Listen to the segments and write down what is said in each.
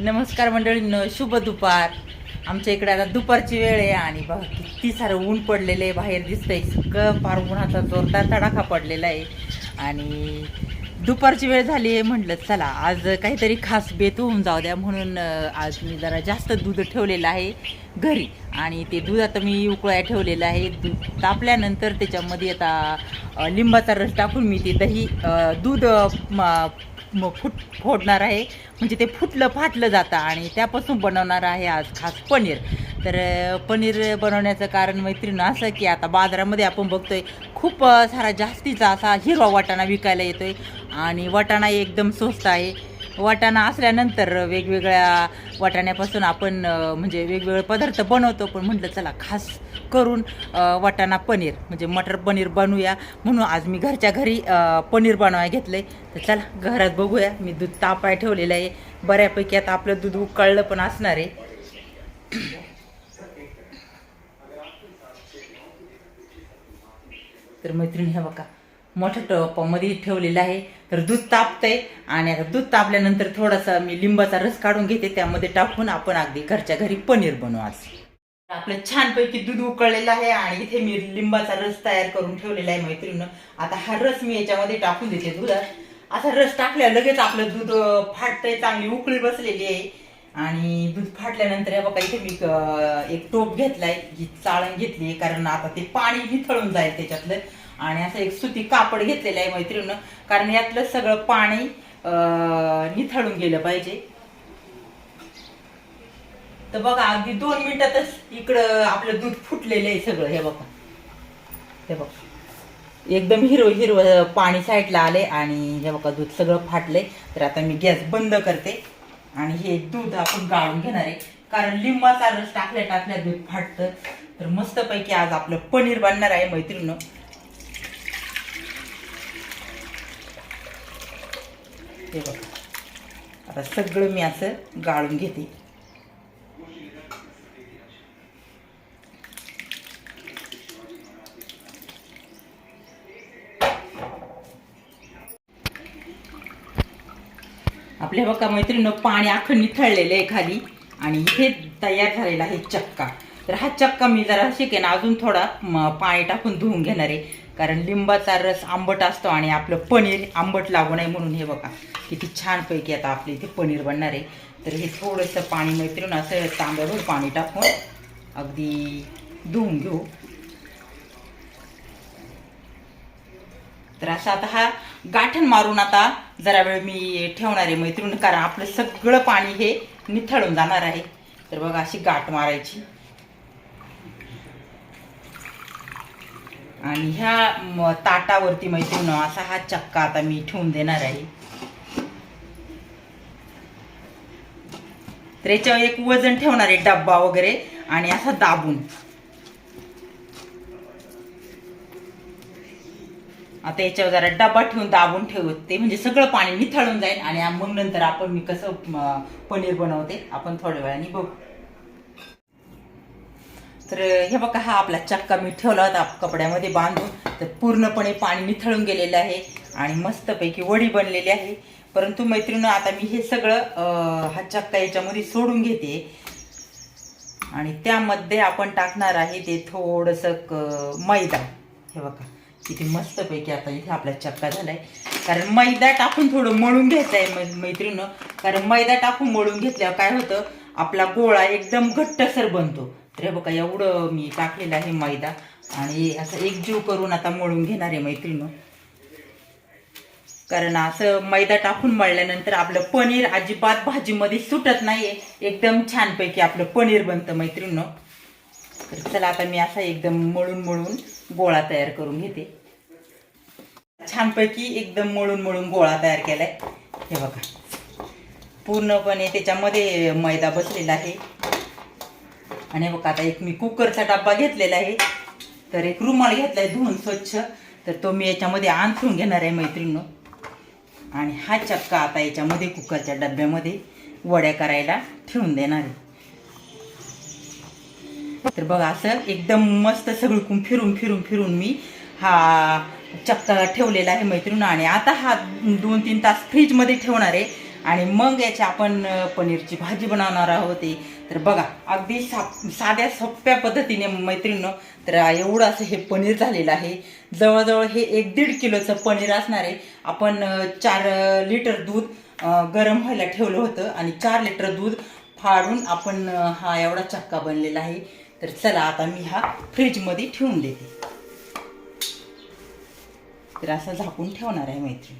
नमस्कार मंडळींनो शुभ दुपार. आमच्या इकडे आता दुपारची वेळ आहे आणि बघा किती सारं ऊन पडलेलं आहे. बाहेर दिसतंय सगळं फार उन्हाचा जोरदार तडाखा पडलेला आहे. आणि दुपारची वेळ झाली आहे म्हटलं चला आज काहीतरी खास बेत होऊन जाऊ द्या म्हणून आज मी जरा जास्त दूध ठेवलेलं आहे घरी. आणि ते दूध आता मी उकळाय ठेवलेलं आहे. दूध तापल्यानंतर त्याच्यामध्ये आता लिंबाचा रस टाकून मी ते दही दूध मग फुट फोडणार आहे. म्हणजे ते फुटलं फाटलं जातं आणि त्यापासून बनवणार आहे आज खास पनीर. तर पनीर बनवण्याचं कारण मैत्रीण असं की आता बाजारामध्ये आपण बघतोय खूप सारा जास्तीचा असा हिरवा वाटाणा विकायला येतोय आणि वाटाणा एकदम स्वस्त आहे. वाटाणा असल्यानंतर वेगवेगळ्या वाटाण्यापासून आपण म्हणजे वेगवेगळे पदार्थ बनवतो. पण म्हटलं चला खास करून वाटाणा पनीर म्हणजे मटर पनीर बनवूया. म्हणून आज मी घरच्या घरी पनीर बनवायला घेतलंय. तर चला घरात बघूया. मी दूध तापाय ठेवलेलं आहे. बऱ्यापैकी आता आपलं दूध उकळलं पण असणार आहे. तर मैत्रिणी हे बघा मोठ्या टपामध्ये ठेवलेलं आहे. तर दूध तापतंय. आणि आता दूध तापल्यानंतर थोडासा मी लिंबाचा रस काढून घेते. त्यामध्ये टाकून आपण अगदी घरच्या घरी पनीर बनवू आज. आपलं छानपैकी दूध उकळलेलं आहे आणि इथे मी लिंबाचा रस तयार करून ठेवलेला आहे मैत्रिणीनं. आता हा रस मी याच्यामध्ये टाकून देते दुधात असा रस टाकल्या लगेच आपलं दूध फाटतंय चांगली उकळी बसलेली आहे. आणि दूध फाटल्यानंतर बघा इथे मी एक टोप घेतलाय ही चाळण घेतली कारण आता ते पाणी निथळून जाईल त्याच्यातलं. आणि असं एक सुती कापड घेतलेलं आहे मैत्रिणीनं कारण यातलं सगळं पाणी अं, निथळून गेलं पाहिजे. तर बघा अगदी दोन मिनिटातच इकडं आपलं दूध फुटलेलं आहे सगळं हे बघा. हे बघा. एकदम हिरव हिरवं पाणी साईडला आले आणि हे बघा दूध सगळं फाटलंय. तर आता मी गॅस बंद करते आणि हे दूध आपण गाळून घेणार आहे. कारण लिंबाचा रस टाकल्या टाकल्या दूध फाटतं. तर मस्तपैकी आज आपलं पनीर बनणार आहे मैत्रिणीनं. हे बघा. आता सगळं मी असं गाळून घेते. आपल्या बघा मैत्रिणीनं पाणी अखंड निथळलेलं आहे खाली आणि इथे तयार झालेला आहे चक्का. तर हा चक्का मी जरा शिकेन अजून थोडा म, पाणी टाकून धुवून घेणार आहे. कारण लिंबाचा रस आंबट असतो आणि आपलं पनीर आंबट लागू नये म्हणून हे बघा. किती छानपैकी आता आपल्या इथे पनीर बनणार आहे. तर हे थोडंसं पाणी मैत्रीण असं तांब्यावर पाणी टाकून अगदी धुवून घेऊ. तर असं आता हा गाठण मारून आता जरा वेळ मी ठेवणार आहे मैत्रीण कारण आपलं सगळं पाणी हे निथळून जाणार आहे. तर बघा अशी गाठ मारायची. आणि ह्या ताटावरती मैत्रीण असा हा चक्का आता मी ठेवून देणार आहे. तर याच्यावर एक वजन ठेवणार आहे डब्बा वगैरे आणि असा दाबून. आता याच्यावर जरा डबा ठेवून दाबून ठेवते म्हणजे सगळं पाणी निथळून जाईल आणि मग नंतर आपण मी कसं पनीर बनवते आपण थोड्या वेळाने बघू. तर हे बघा हा आपला चक्का मी ठेवला होता कपड्यामध्ये बांधून. तर पूर्णपणे पाणी निथळून गेलेलं आहे आणि मस्तपैकी वडी बनलेली आहे. परंतु मैत्रिणी आता मी हे सगळं हा चक्का याच्यामध्ये सोडून घेते. आणि त्यामध्ये आपण टाकणार आहे ते थोडंसं मैदा. हे बघा. किती मस्तपैकी आता इथे आपला चक्का झालाय. कारण मैदा टाकून थोडं मळून घ्यायचं आहे मै- कारण मैदा टाकून मळून घेतल्यावर काय होतं आपला गोळा एकदम घट्टसर बनतो. तर बघा एवढं मी टाकलेलं आहे मैदा. आणि असं एकजीव करून आता मळून घेणार आहे मैत्रीनं कारण असं मैदा टाकून मळल्यानंतर आपलं पनीर अजिबात भाजीमध्ये सुटत नाहीये. एकदम छानपैकी आपलं पनीर बनतं मैत्रिणीनं. तर चला आता मी असा एकदम मळून मळून गोळा तयार करून घेते. छानपैकी एकदम मळून मळून गोळा तयार केलाय. हे बघा. पूर्णपणे त्याच्यामध्ये मैदा बसलेला आहे. आणि बघा आता एक मी कुकरचा डब्बा घेतलेला आहे. तर एक रुमाल घेतलाय धुवून स्वच्छ. तर तो मी याच्यामध्ये अंथरून घेणार आहे मैत्रिणीनं. आणि हा चक्का आता याच्यामध्ये कुकरच्या डब्यामध्ये वड्या करायला ठेवून देणार आहे. तर बघा असं एकदम मस्त सगळं फिरून फिरून फिरून मी हा चक्का ठेवलेला आहे मैत्रीण आणि आता हा दोन तीन तास फ्रीजमध्ये ठेवणार आहे. आणि मग याची आपण पनीरची भाजी बनवणार आहोत ते. तर बघा अगदी सा साध्या सोप्या पद्धतीने मैत्रिणीनं तर एवढं असं हे पनीर झालेलं आहे. जवळजवळ हे एक दीड किलोचं पनीर असणार आहे. आपण चार लिटर दूध गरम व्हायला ठेवलं होतं आणि चार लिटर दूध फाडून आपण हा एवढा चक्का बनलेला आहे. तर चला आता मी हा फ्रीजमध्ये ठेवून देते. तर असं झाकून ठेवणार आहे मैत्रीण.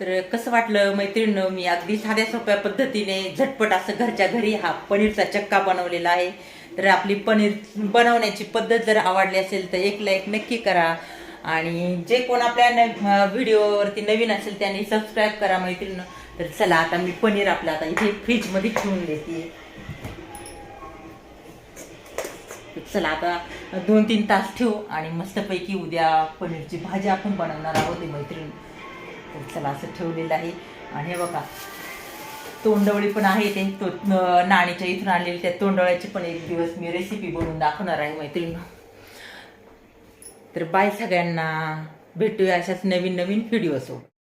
तर कसं वाटलं मैत्रिणीनं मी अगदी साध्या सोप्या पद्धतीने झटपट असं घरच्या घरी हा पनीरचा चक्का बनवलेला आहे. तर आपली पनीर बनवण्याची पद्धत जर आवडली असेल तर एक लाईक नक्की करा. आणि जे कोण आपल्या न व्हिडिओवरती नवीन असेल त्यांनी सबस्क्राईब करा मैत्रिणीनं तर चला आता मी पनीर आपलं आता इथे फ्रीजमध्ये ठेवून देते. चला आता दोन तीन तास ठेवू आणि मस्तपैकी उद्या पनीरची भाजी आपण बनवणार आहोत ही मैत्रीण. चला असं ठेवलेलं आहे. आणि हे बघा तोंडवळी पण आहे ते. तो नाणीच्या इथून आणलेली त्या तोंडवळ्याची पण एक दिवस मी रेसिपी बनवून दाखवणार आहे मैत्रीण. तर बाय सगळ्यांना. भेटूया अशाच नवीन नवीन व्हिडिओ असो